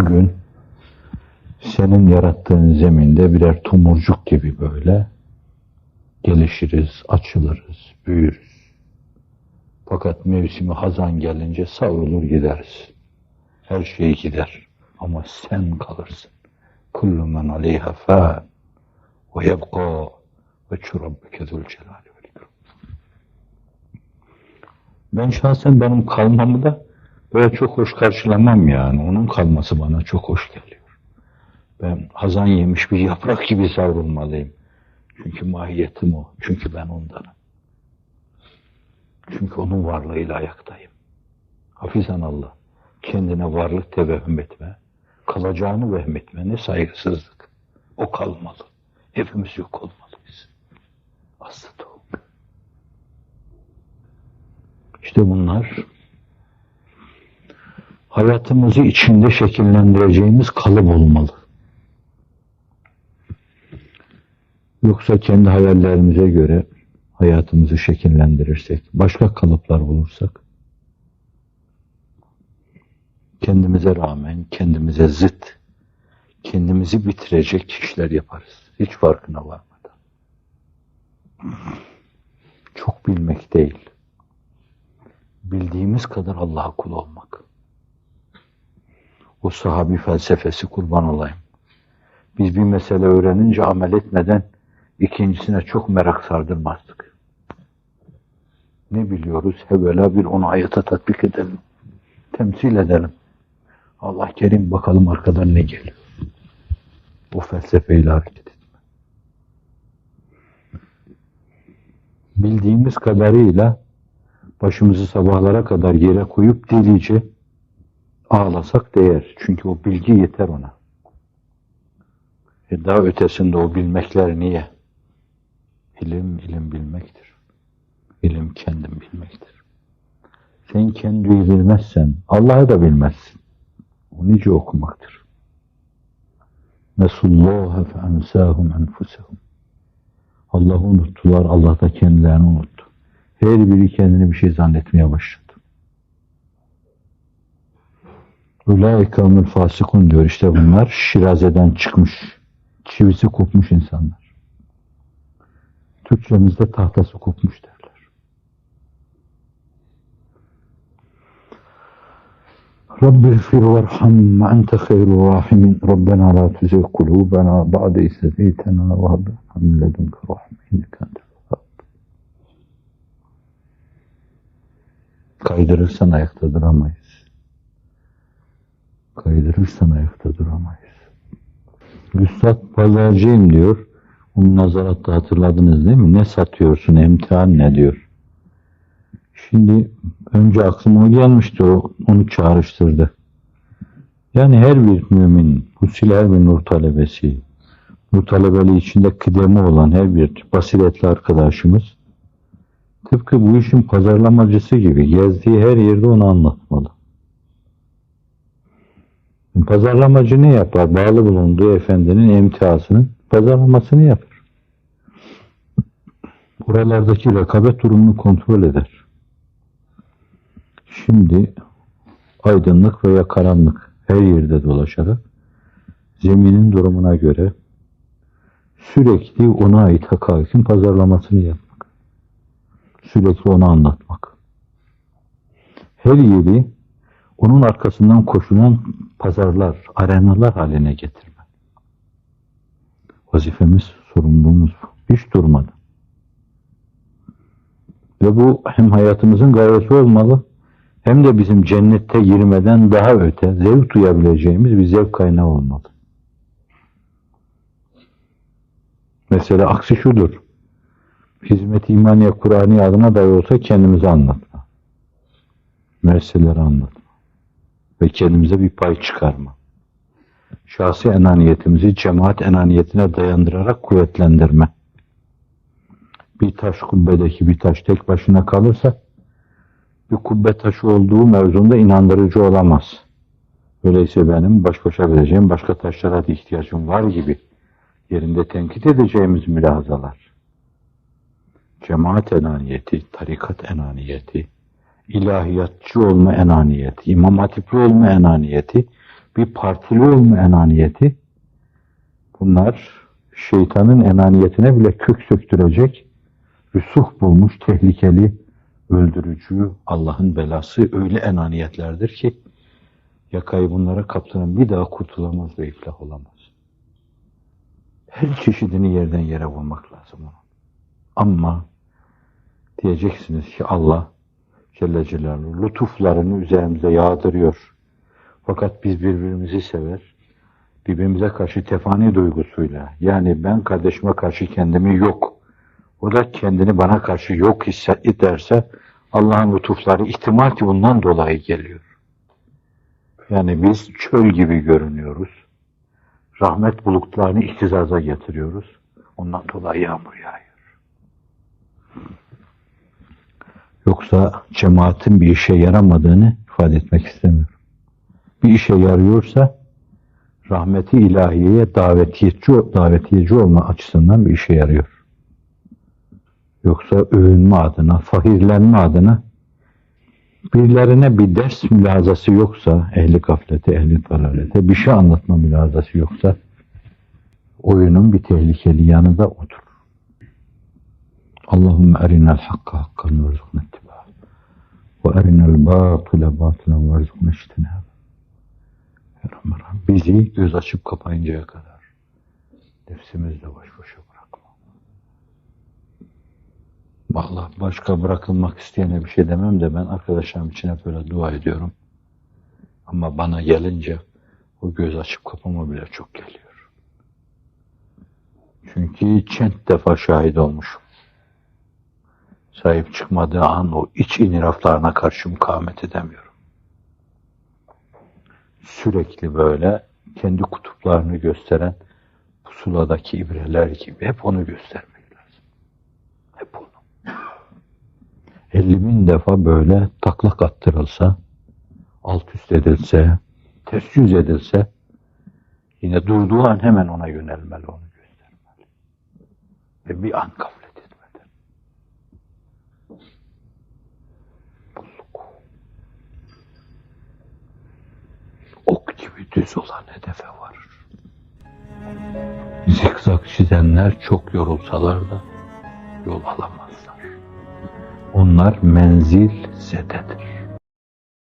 bugün senin yarattığın zeminde birer tomurcuk gibi böyle gelişiriz, açılırız, büyürüz. Fakat mevsimi hazan gelince savrulur gideriz. Her şey gider ama sen kalırsın. Kullu men aleyha fan ve yebqa ve çurabbeke zul celali. Ben şahsen benim kalmamı da böyle çok hoş karşılamam yani. Onun kalması bana çok hoş geliyor. Ben hazan yemiş bir yaprak gibi savrulmalıyım. Çünkü mahiyetim o. Çünkü ben ondanım. Çünkü onun varlığıyla ayaktayım. Hafizan Allah. Kendine varlık tevehüm etme. Kalacağını vehmetme. Ne saygısızlık. O kalmalı. Hepimiz yok olmalıyız. Aslında o. İşte bunlar hayatımızı içinde şekillendireceğimiz kalıp olmalı. Yoksa kendi hayallerimize göre hayatımızı şekillendirirsek, başka kalıplar bulursak, kendimize rağmen, kendimize zıt, kendimizi bitirecek işler yaparız. Hiç farkına varmadan. Çok bilmek değil. Bildiğimiz kadar Allah'a kul olmak. O sahabi felsefesi kurban olayım. Biz bir mesele öğrenince amel etmeden ikincisine çok merak sardırmazdık. Ne biliyoruz? Evvela bir onu hayata tatbik edelim. Temsil edelim. Allah kerim bakalım arkadan ne geliyor. O felsefeyle hareket etme. Bildiğimiz kadarıyla başımızı sabahlara kadar yere koyup delice ağlasak değer. Çünkü o bilgi yeter ona. E daha ötesinde o bilmekler niye? İlim, ilim bilmektir. İlim kendim bilmektir. Sen kendini bilmezsen Allah'ı da bilmezsin. O nice okumaktır. Nesullâhe fe'ensâhum enfusehum. Allah'ı unuttular, Allah da kendilerini unuttu. Her biri kendini bir şey zannetmeye başladı. Ulaika umul fasikun diyor. İşte bunlar şirazeden çıkmış, çivisi kopmuş insanlar. Türkçemizde tahtası kopmuş derler. Rabbi gfir varham ente hayrul rahimin. Rabbena la tuzigh kulubena ba'de iz hedeytena ve hab lana min ledunke rahme inneke. Kaydırırsan ayakta duramayız. Kaydırırsan ayakta duramayız. Üstad pazarcıyım diyor. Onu nazaratta hatırladınız değil mi? Ne satıyorsun? Emtihan ne diyor? Şimdi önce aklıma o gelmişti. O, onu çağrıştırdı. Yani her bir mümin, husil her bir nur talebesi, nur talebeli içinde kıdemi olan her bir basiretli arkadaşımız tıpkı bu işin pazarlamacısı gibi gezdiği her yerde onu anlatmalı. Pazarlamacı ne yapar? Bağlı bulunduğu efendinin emtiasının pazarlamasını yapar. Buralardaki rekabet durumunu kontrol eder. Şimdi aydınlık veya karanlık her yerde dolaşarak zeminin durumuna göre sürekli ona ait hakakikin pazarlamasını yapmak. Sürekli onu anlatmak. Her yeri onun arkasından koşulan pazarlar, arenalar haline getirmek. Vazifemiz, sorumluluğumuz bu. Hiç durmadı. Ve bu hem hayatımızın gayesi olmalı, hem de bizim cennette girmeden daha öte, zevk duyabileceğimiz bir zevk kaynağı olmalı. Mesela aksi şudur. Hizmet imaniye Kur'an'ı adına dahi olsa kendimize anlatma. Meseleleri anlatma. Ve kendimize bir pay çıkarma. Şahsi enaniyetimizi cemaat enaniyetine dayandırarak kuvvetlendirme. Bir taş kubbedeki bir taş tek başına kalırsa bir kubbe taşı olduğu mevzunda inandırıcı olamaz. Öyleyse benim baş başa vereceğim başka taşlara da ihtiyacım var gibi yerinde tenkit edeceğimiz mülahazalar. Cemaat enaniyeti, tarikat enaniyeti, ilahiyatçı olma enaniyeti, imam hatipli olma enaniyeti bir partili olma enaniyeti bunlar şeytanın enaniyetine bile kök söktürecek rüsuh bulmuş tehlikeli öldürücü Allah'ın belası öyle enaniyetlerdir ki yakayı bunlara kaptıran bir daha kurtulamaz ve iflah olamaz. Her çeşidini yerden yere vurmak lazım onun. Ama diyeceksiniz ki Allah Celle Celaluhu lütuflarını üzerimize yağdırıyor. Fakat biz birbirimizi sever, birbirimize karşı tefani duygusuyla, yani ben kardeşime karşı kendimi yok, o da kendini bana karşı yok hissederse Allah'ın lütufları ihtimal ki bundan dolayı geliyor. Yani biz çöl gibi görünüyoruz. Rahmet bulutlarını ihtizaza getiriyoruz. Ondan dolayı yağmur yağıyor. Yoksa cemaatin bir işe yaramadığını ifade etmek istemiyorum. Bir işe yarıyorsa rahmeti ilahiyeye davetiyeci, davetiyeci olma açısından bir işe yarıyor. Yoksa övünme adına, fahirlenme adına birilerine bir ders mülazası yoksa, ehli gaflete, ehli dalalete bir şey anlatma mülazası yoksa oyunun bir tehlikeli yanı da odur. Allahümme erinel hakka hakkan ve rızkına ittiba. Ve erinel batile batilen ve rızkına iştinab. Bizi göz açıp kapayıncaya kadar nefsimizle baş başa bırakma. Allah başka bırakılmak isteyene bir şey demem de ben arkadaşlarım için hep öyle dua ediyorum. Ama bana gelince o göz açıp kapama bile çok geliyor. Çünkü çent defa şahit olmuşum. Sahip çıkmadığı an o iç iniraflarına karşı mukavemet edemiyorum. Sürekli böyle kendi kutuplarını gösteren pusuladaki ibreler gibi hep onu göstermek lazım. Hep onu. 50 bin defa böyle taklak attırılsa, alt üst edilse, ters yüz edilse, yine durduğu an hemen ona yönelmeli, onu göstermeli. Ve bir an gaflet etmeden. Bulluk. Ok gibi düz olan hedefe varır. Zikzak çizenler çok yorulsalar da yol alamazlar. Onlar menzil zededir.